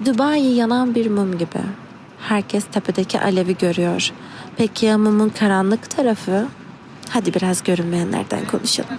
Dubai yanan bir mum gibi. Herkes tepedeki alevi görüyor. Peki ya mumun karanlık tarafı? Hadi biraz görünmeyenlerden konuşalım.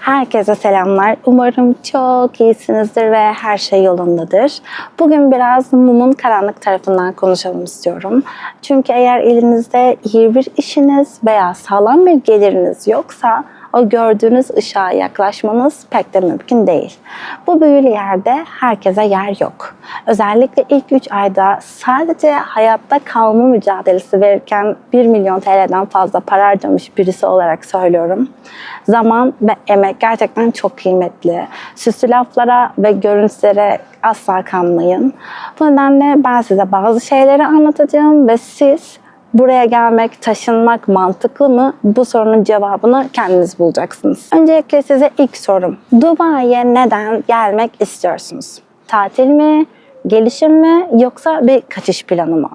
Herkese selamlar. Umarım çok iyisinizdir ve her şey yolundadır. Bugün biraz mumun karanlık tarafından konuşalım istiyorum. Çünkü eğer elinizde iyi bir işiniz veya sağlam bir geliriniz yoksa o gördüğünüz ışığa yaklaşmanız pek de mümkün değil. Bu büyülü yerde herkese yer yok. Özellikle ilk 3 ayda sadece hayatta kalma mücadelesi verirken 1 milyon TL'den fazla para harcamış birisi olarak söylüyorum. Zaman ve emek gerçekten çok kıymetli. Süslü laflara ve görüntülere asla kanmayın. Bu nedenle ben size bazı şeyleri anlatacağım ve siz buraya gelmek, taşınmak mantıklı mı? Bu sorunun cevabını kendiniz bulacaksınız. Öncelikle size ilk sorum. Dubai'ye neden gelmek istiyorsunuz? Tatil mi, gelişim mi yoksa bir kaçış planı mı?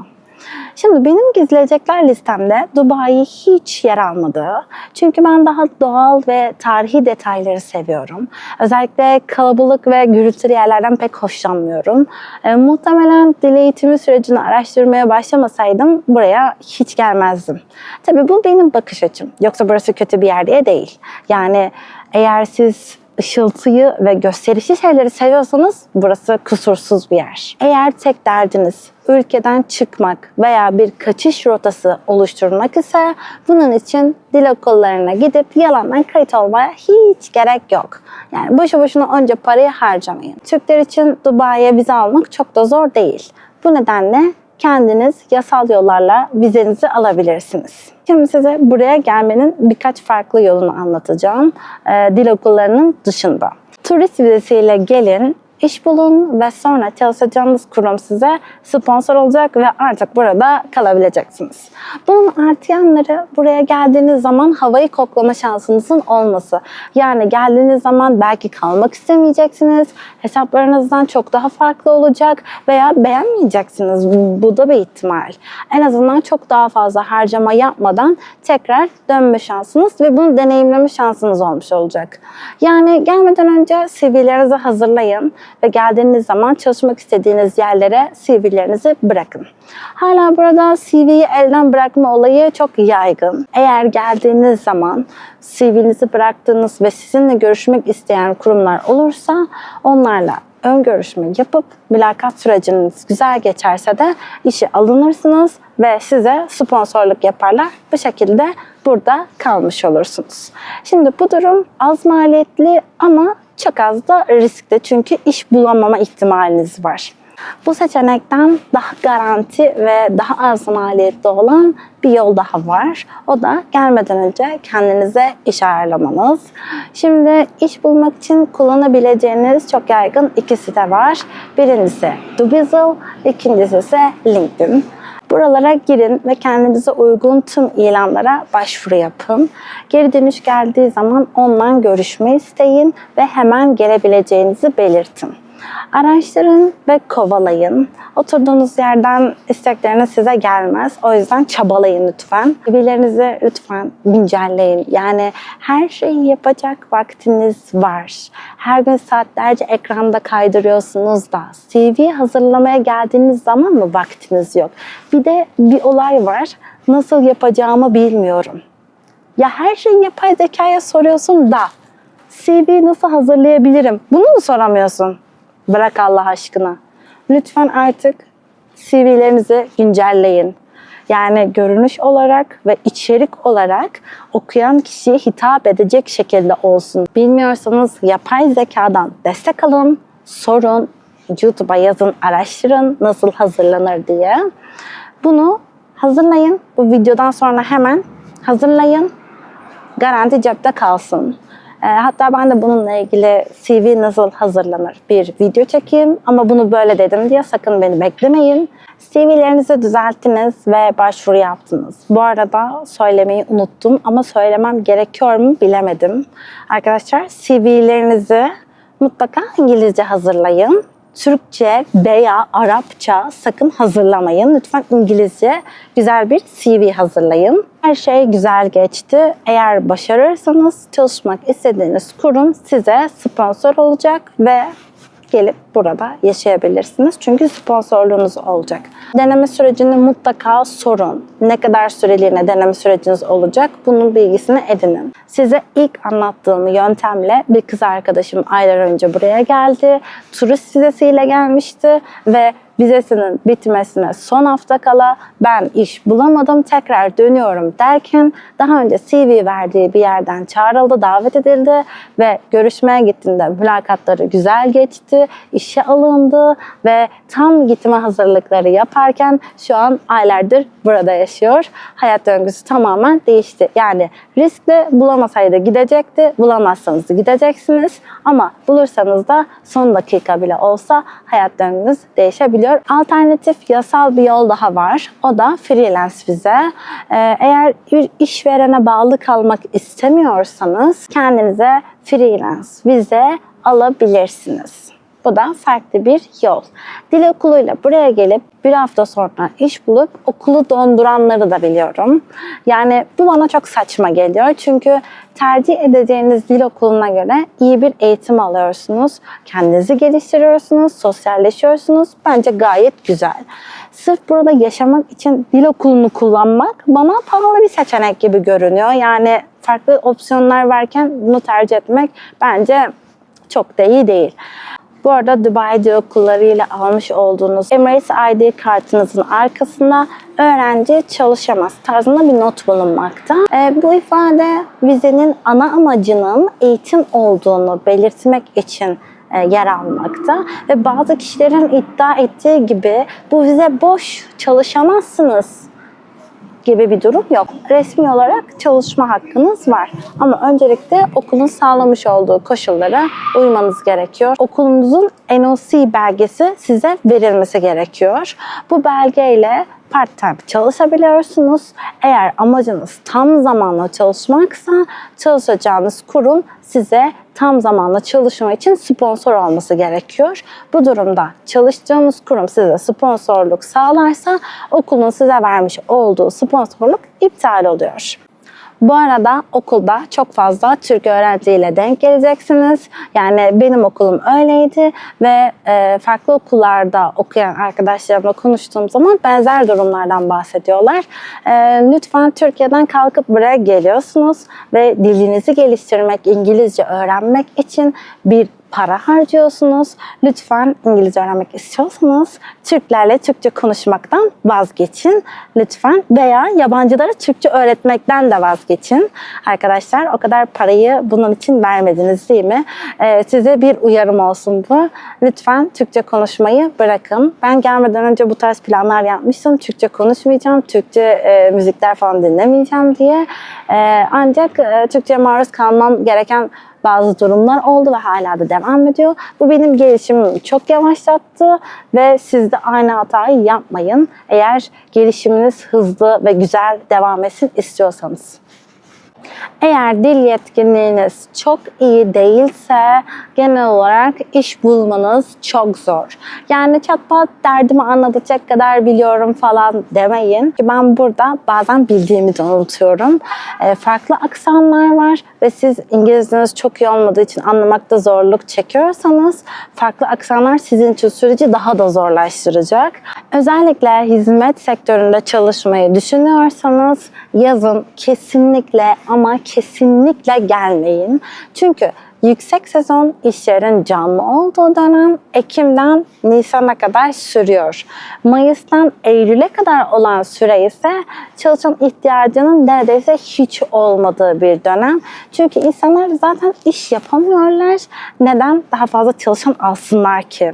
Şimdi benim gezilecekler listemde Dubai hiç yer almadı. Çünkü ben daha doğal ve tarihi detayları seviyorum. Özellikle kalabalık ve gürültülü yerlerden pek hoşlanmıyorum. E, muhtemelen dil eğitimi sürecini araştırmaya başlamasaydım buraya hiç gelmezdim. Tabii bu benim bakış açım. Yoksa burası kötü bir yer diye değil. Yani eğer siz ışıltıyı ve gösterişli şeyleri seviyorsanız burası kusursuz bir yer. Eğer tek derdiniz ülkeden çıkmak veya bir kaçış rotası oluşturmak ise bunun için dil okullarına gidip yalandan kayıt olmaya hiç gerek yok. Yani boşu boşuna önce parayı harcamayın. Türkler için Dubai'ye vize almak çok da zor değil. Bu nedenle kendiniz yasal yollarla vizenizi alabilirsiniz. Şimdi size buraya gelmenin birkaç farklı yolunu anlatacağım. Dil okullarının dışında. Turist vizesiyle gelin, iş bulun ve sonra çalışacağınız kurum size sponsor olacak ve artık burada kalabileceksiniz. Bunun artı yanları buraya geldiğiniz zaman havayı koklama şansınızın olması. Yani geldiğiniz zaman belki kalmak istemeyeceksiniz, hesaplarınızdan çok daha farklı olacak veya beğenmeyeceksiniz. Bu da bir ihtimal. En azından çok daha fazla harcama yapmadan tekrar dönme şansınız ve bunu deneyimleme şansınız olmuş olacak. Yani gelmeden önce CV'lerinizi hazırlayın ve geldiğiniz zaman çalışmak istediğiniz yerlere CV'lerinizi bırakın. Hala burada CV'yi elden bırakma olayı çok yaygın. Eğer geldiğiniz zaman CV'nizi bıraktığınız ve sizinle görüşmek isteyen kurumlar olursa onlarla ön görüşme yapıp mülakat süreciniz güzel geçerse de işe alınırsınız ve size sponsorluk yaparlar. Bu şekilde burada kalmış olursunuz. Şimdi bu durum az maliyetli ama çok az da riskli çünkü iş bulamama ihtimaliniz var. Bu seçenekten daha garanti ve daha az maliyetli olan bir yol daha var. O da gelmeden önce kendinize iş ayarlamanız. Şimdi iş bulmak için kullanabileceğiniz çok yaygın iki site var. Birincisi Dubizzle, ikincisi ise LinkedIn. Buralara girin ve kendinize uygun tüm ilanlara başvuru yapın. Geri dönüş geldiği zaman ondan görüşme isteyin ve hemen gelebileceğinizi belirtin. Araştırın ve kovalayın. Oturduğunuz yerden istekleriniz size gelmez. O yüzden çabalayın lütfen. CV'lerinizi lütfen güncelleyin. Yani her şeyi yapacak vaktiniz var. Her gün saatlerce ekranda kaydırıyorsunuz da CV hazırlamaya geldiğiniz zaman mı vaktiniz yok? Bir de bir olay var. Nasıl yapacağımı bilmiyorum. Ya her şeyi yapay zekaya soruyorsun da CV nasıl hazırlayabilirim? Bunu mu soramıyorsun? Bırak Allah aşkına. Lütfen artık CV'lerinizi güncelleyin. Yani görünüş olarak ve içerik olarak okuyan kişiye hitap edecek şekilde olsun. Bilmiyorsanız yapay zekadan destek alın, sorun, YouTube'a yazın, araştırın nasıl hazırlanır diye. Bunu hazırlayın. Bu videodan sonra hemen hazırlayın. Garanti cepte kalsın. E, Hatta ben de bununla ilgili CV nasıl hazırlanır bir video çekeyim ama bunu böyle dedim diye sakın beni beklemeyin. CV'lerinizi düzelttiniz ve başvuru yaptınız. Bu arada söylemeyi unuttum ama söylemem gerekiyor mu bilemedim. Arkadaşlar CV'lerinizi mutlaka İngilizce hazırlayın. Türkçe veya Arapça sakın hazırlamayın. Lütfen İngilizce güzel bir CV hazırlayın. Her şey güzel geçti. Eğer başarırsanız çalışmak istediğiniz kurum size sponsor olacak ve gelip burada yaşayabilirsiniz. Çünkü sponsorluğunuz olacak. Deneme sürecini mutlaka sorun. Ne kadar süreliğine deneme süreciniz olacak bunun bilgisini edinin. Size ilk anlattığım yöntemle bir kız arkadaşım aylar önce buraya geldi. Turist vizesiyle gelmişti ve vizesinin bitmesine son hafta kala ben iş bulamadım tekrar dönüyorum derken daha önce CV verdiği bir yerden çağrıldı, davet edildi ve görüşmeye gittiğinde mülakatları güzel geçti, işe alındı ve tam gitme hazırlıkları yaparken şu an aylardır burada yaşıyor. Hayat döngüsü tamamen değişti. Yani riskli bulamasaydı gidecekti, bulamazsanız gideceksiniz ama bulursanız da son dakika bile olsa hayat döngünüz değişebiliyor. Alternatif yasal bir yol daha var. O da freelance vize. Ee, Eğer bir işverene bağlı kalmak istemiyorsanız kendinize freelance vize alabilirsiniz. Bu da farklı bir yol. Dil okuluyla buraya gelip bir hafta sonra iş bulup okulu donduranları da biliyorum. Yani bu bana çok saçma geliyor. Çünkü tercih edeceğiniz dil okuluna göre iyi bir eğitim alıyorsunuz. Kendinizi geliştiriyorsunuz, sosyalleşiyorsunuz. Bence gayet güzel. Sırf burada yaşamak için dil okulunu kullanmak bana pahalı bir seçenek gibi görünüyor. Yani farklı opsiyonlar varken bunu tercih etmek bence çok da iyi değil. Bu arada Dubai Dil Okulları ile almış olduğunuz Emirates ID kartınızın arkasında öğrenci çalışamaz tarzında bir not bulunmakta. Ee, bu ifade vizenin ana amacının eğitim olduğunu belirtmek için e, yer almakta ve bazı kişilerin iddia ettiği gibi bu vize boş çalışamazsınız gibi bir durum yok. Resmi olarak çalışma hakkınız var. Ama öncelikle okulun sağlamış olduğu koşullara uymanız gerekiyor. Okulunuzun NOC belgesi size verilmesi gerekiyor. Bu belgeyle part-time çalışabiliyorsunuz. Eğer amacınız tam zamanlı çalışmaksa çalışacağınız kurum size tam zamanlı çalışma için sponsor olması gerekiyor. Bu durumda çalıştığınız kurum size sponsorluk sağlarsa okulun size vermiş olduğu sponsorluk iptal oluyor. Bu arada okulda çok fazla Türk öğrenciyle denk geleceksiniz. Yani benim okulum öyleydi ve e, farklı okullarda okuyan arkadaşlarımla konuştuğum zaman benzer durumlardan bahsediyorlar. E, lütfen Türkiye'den kalkıp buraya geliyorsunuz ve dilinizi geliştirmek, İngilizce öğrenmek için bir para harcıyorsunuz. Lütfen İngilizce öğrenmek istiyorsanız Türklerle Türkçe konuşmaktan vazgeçin. Lütfen veya yabancılara Türkçe öğretmekten de vazgeçin. Arkadaşlar o kadar parayı bunun için vermediniz değil mi? Ee, size bir uyarım olsun bu. Lütfen Türkçe konuşmayı bırakın. Ben gelmeden önce bu tarz planlar yapmıştım. Türkçe konuşmayacağım, Türkçe e, müzikler falan dinlemeyeceğim diye. E, ancak e, Türkçe maruz kalmam gereken bazı durumlar oldu ve hala da devam ediyor. Bu benim gelişimimi çok yavaşlattı ve siz de aynı hatayı yapmayın. Eğer gelişiminiz hızlı ve güzel devam etsin istiyorsanız. Eğer dil yetkinliğiniz çok iyi değilse genel olarak iş bulmanız çok zor. Yani çatpat derdimi anlatacak kadar biliyorum falan demeyin. Ki ben burada bazen bildiğimi de unutuyorum. E, farklı aksanlar var ve siz İngilizceniz çok iyi olmadığı için anlamakta zorluk çekiyorsanız farklı aksanlar sizin için süreci daha da zorlaştıracak. Özellikle hizmet sektöründe çalışmayı düşünüyorsanız yazın kesinlikle ama kesinlikle gelmeyin. Çünkü yüksek sezon işlerin canlı olduğu dönem Ekim'den Nisan'a kadar sürüyor. Mayıs'tan Eylül'e kadar olan süre ise çalışan ihtiyacının neredeyse hiç olmadığı bir dönem. Çünkü insanlar zaten iş yapamıyorlar. Neden daha fazla çalışan alsınlar ki?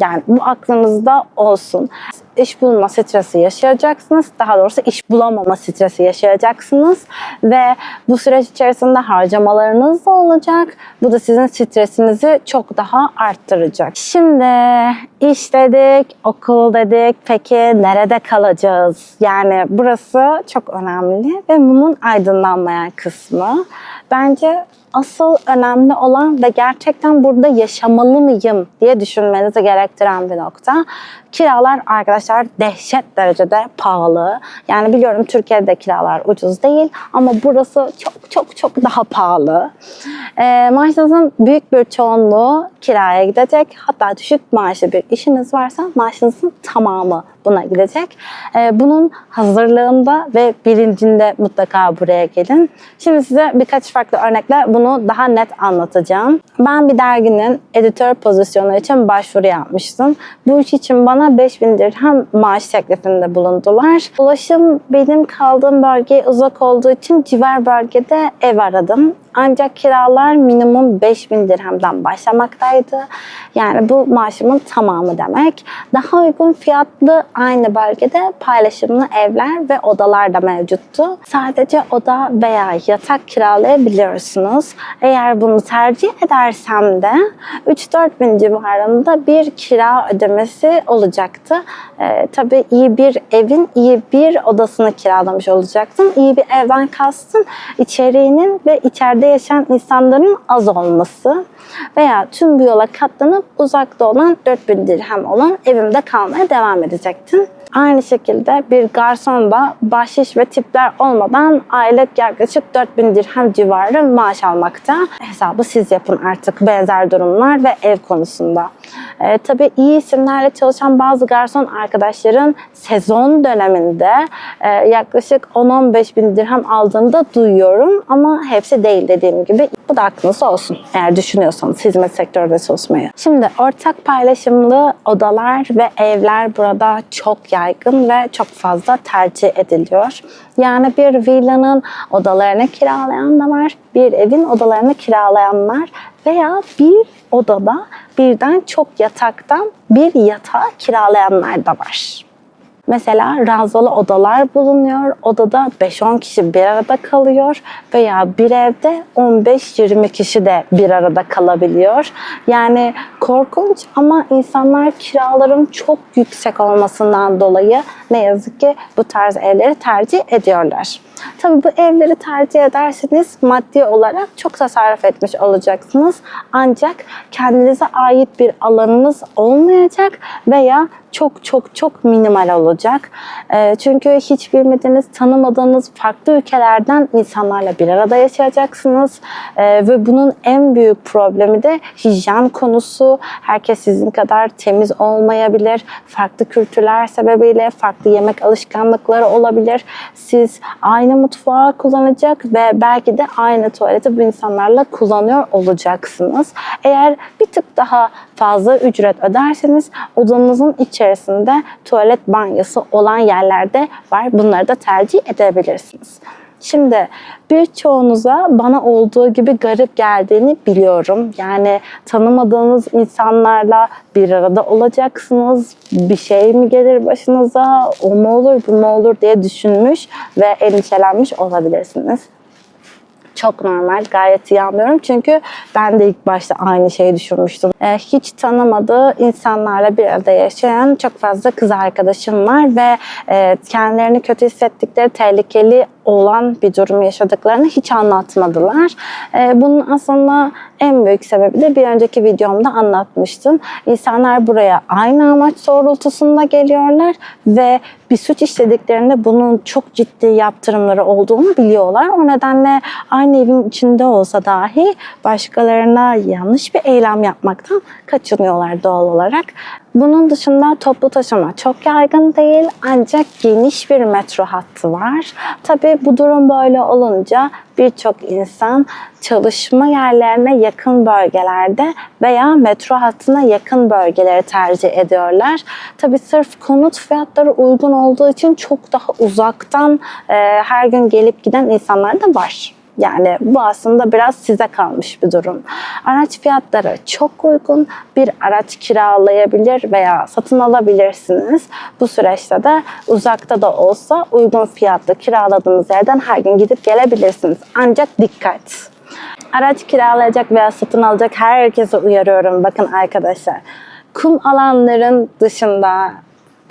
Yani bu aklınızda olsun. İş bulma stresi yaşayacaksınız. Daha doğrusu iş bulamama stresi yaşayacaksınız. Ve bu süreç içerisinde harcamalarınız da olacak. Bu da sizin stresinizi çok daha arttıracak. Şimdi iş dedik, okul dedik. Peki nerede kalacağız? Yani burası çok önemli ve mumun aydınlanmayan kısmı. Bence asıl önemli olan ve gerçekten burada yaşamalı mıyım diye düşünmenizi gerektiren bir nokta. Kiralar arkadaşlar dehşet derecede pahalı. Yani biliyorum Türkiye'de kiralar ucuz değil ama burası çok çok çok daha pahalı. Ee, maaşınızın büyük bir çoğunluğu kiraya gidecek. Hatta düşük maaşlı bir işiniz varsa maaşınızın tamamı buna gidecek. Ee, bunun hazırlığında ve bilincinde mutlaka buraya gelin. Şimdi size birkaç farklı örnekle bunu daha net anlatacağım. Ben bir derginin editör pozisyonu için başvuru yapmıştım. Bu iş için bana 5000 dirhem maaş teklifinde bulundular. Ulaşım benim kaldığım bölgeye uzak olduğu için civar bölgede ev aradım. Ancak kiralar minimum 5000 dirhemden başlamaktaydı. Yani bu maaşımın tamamı demek. Daha uygun fiyatlı aynı bölgede paylaşımlı evler ve odalar da mevcuttu. Sadece oda veya yatak kiralayabiliyorsunuz. Eğer bunu tercih edersem de 3-4 bin civarında bir kira ödemesi olacaktı. Ee, tabii iyi bir evin iyi bir odasını kiralamış olacaktım. İyi bir evden kastım içeriğinin ve içeride yaşayan insanların az olması veya tüm bu yola katlanıp uzakta olan 4000 dirhem olan evimde kalmaya devam edecektim. Aynı şekilde bir garson da bahşiş ve tipler olmadan aylık yaklaşık 4000 dirhem civarı maaş almakta. Hesabı siz yapın artık benzer durumlar ve ev konusunda. Ee, tabii iyi isimlerle çalışan bazı garson arkadaşların sezon döneminde e, yaklaşık 10-15 bin dirhem aldığını da duyuyorum ama hepsi değil dediğim gibi. Bu da aklınızda olsun eğer düşünüyorsanız hizmet sektöründe çalışmayı. Şimdi ortak paylaşımlı odalar ve evler burada çok yaygın ve çok fazla tercih ediliyor. Yani bir villanın odalarını kiralayan da var, bir evin odalarını kiralayanlar veya bir odada birden çok yataktan bir yatağı kiralayanlar da var. Mesela ranzalı odalar bulunuyor. Odada 5-10 kişi bir arada kalıyor veya bir evde 15-20 kişi de bir arada kalabiliyor. Yani korkunç ama insanlar kiraların çok yüksek olmasından dolayı ne yazık ki bu tarz evleri tercih ediyorlar. Tabii bu evleri tercih ederseniz maddi olarak çok tasarruf etmiş olacaksınız. Ancak kendinize ait bir alanınız olmayacak veya çok çok çok minimal olacak. Ee, çünkü hiç bilmediğiniz, tanımadığınız farklı ülkelerden insanlarla bir arada yaşayacaksınız. Ee, ve bunun en büyük problemi de hijyen konusu. Herkes sizin kadar temiz olmayabilir. Farklı kültürler sebebiyle farklı yemek alışkanlıkları olabilir. Siz aynı mutfağı kullanacak ve belki de aynı tuvaleti bu insanlarla kullanıyor olacaksınız. Eğer bir tık daha fazla ücret öderseniz odanızın içerisinde tuvalet banyosu olan yerlerde var. Bunları da tercih edebilirsiniz. Şimdi birçoğunuza bana olduğu gibi garip geldiğini biliyorum. Yani tanımadığınız insanlarla bir arada olacaksınız. Bir şey mi gelir başınıza, o mu olur, bu mu olur diye düşünmüş ve endişelenmiş olabilirsiniz çok normal, gayet iyi anlıyorum. Çünkü ben de ilk başta aynı şeyi düşünmüştüm. Ee, hiç tanımadığı insanlarla bir arada yaşayan çok fazla kız arkadaşım var ve e, kendilerini kötü hissettikleri, tehlikeli olan bir durum yaşadıklarını hiç anlatmadılar. Ee, bunun aslında en büyük sebebi de bir önceki videomda anlatmıştım. İnsanlar buraya aynı amaç doğrultusunda geliyorlar ve bir suç işlediklerinde bunun çok ciddi yaptırımları olduğunu biliyorlar. O nedenle aynı evin içinde olsa dahi başkalarına yanlış bir eylem yapmaktan kaçınıyorlar doğal olarak. Bunun dışında toplu taşıma çok yaygın değil ancak geniş bir metro hattı var. Tabii bu durum böyle olunca birçok insan çalışma yerlerine yakın bölgelerde veya metro hattına yakın bölgeleri tercih ediyorlar. Tabii sırf konut fiyatları uygun olduğu için çok daha uzaktan e, her gün gelip giden insanlar da var. Yani bu aslında biraz size kalmış bir durum. Araç fiyatları çok uygun. Bir araç kiralayabilir veya satın alabilirsiniz. Bu süreçte de uzakta da olsa uygun fiyatlı kiraladığınız yerden her gün gidip gelebilirsiniz. Ancak dikkat! Araç kiralayacak veya satın alacak herkese uyarıyorum. Bakın arkadaşlar, kum alanların dışında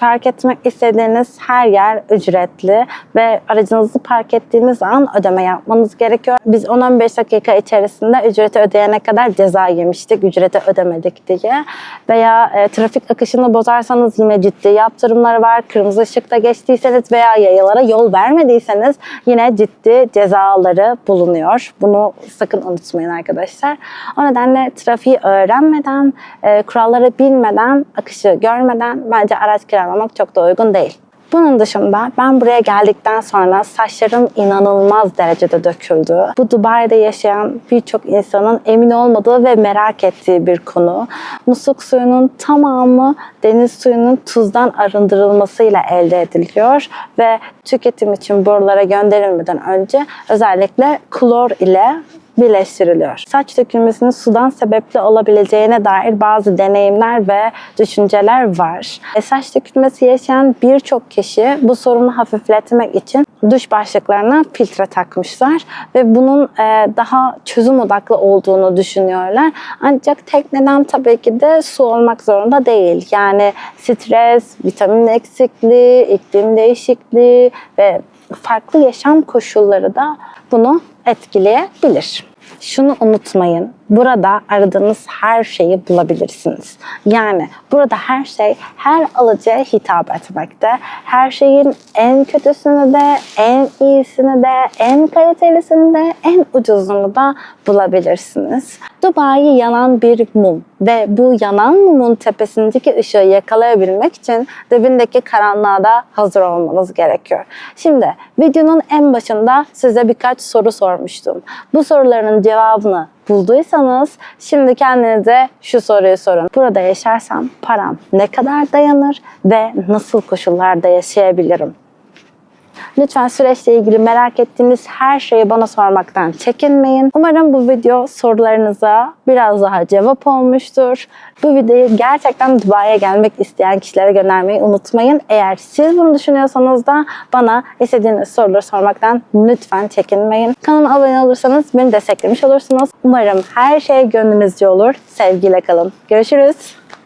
park etmek istediğiniz her yer ücretli ve aracınızı park ettiğiniz an ödeme yapmanız gerekiyor. Biz 10-15 dakika içerisinde ücreti ödeyene kadar ceza yemiştik, ücreti ödemedik diye. Veya e, trafik akışını bozarsanız yine ciddi yaptırımları var. Kırmızı ışıkta geçtiyseniz veya yayalara yol vermediyseniz yine ciddi cezaları bulunuyor. Bunu sakın unutmayın arkadaşlar. O nedenle trafiği öğrenmeden, e, kuralları bilmeden, akışı görmeden bence araç kiralamak çok da uygun değil. Bunun dışında ben buraya geldikten sonra saçlarım inanılmaz derecede döküldü. Bu Dubai'de yaşayan birçok insanın emin olmadığı ve merak ettiği bir konu. Musluk suyunun tamamı deniz suyunun tuzdan arındırılmasıyla elde ediliyor ve tüketim için borulara gönderilmeden önce özellikle klor ile birleştiriliyor. Saç dökülmesinin sudan sebepli olabileceğine dair bazı deneyimler ve düşünceler var. E, saç dökülmesi yaşayan birçok kişi bu sorunu hafifletmek için duş başlıklarına filtre takmışlar ve bunun e, daha çözüm odaklı olduğunu düşünüyorlar. Ancak tek neden tabii ki de su olmak zorunda değil. Yani stres, vitamin eksikliği, iklim değişikliği ve farklı yaşam koşulları da bunu etkileyebilir. Şunu unutmayın. Burada aradığınız her şeyi bulabilirsiniz. Yani burada her şey her alıcıya hitap etmekte. Her şeyin en kötüsünü de, en iyisini de, en kalitelisini de, en ucuzunu da bulabilirsiniz. Dubai yanan bir mum ve bu yanan mumun tepesindeki ışığı yakalayabilmek için dibindeki karanlığa da hazır olmanız gerekiyor. Şimdi videonun en başında size birkaç soru sormuştum. Bu soruların cevabını bulduysanız şimdi kendinize şu soruyu sorun. Burada yaşarsam param ne kadar dayanır ve nasıl koşullarda yaşayabilirim? Lütfen süreçle ilgili merak ettiğiniz her şeyi bana sormaktan çekinmeyin. Umarım bu video sorularınıza biraz daha cevap olmuştur. Bu videoyu gerçekten Dubai'ye gelmek isteyen kişilere göndermeyi unutmayın. Eğer siz bunu düşünüyorsanız da bana istediğiniz soruları sormaktan lütfen çekinmeyin. Kanalıma abone olursanız beni desteklemiş olursunuz. Umarım her şey gönlünüzce olur. Sevgiyle kalın. Görüşürüz.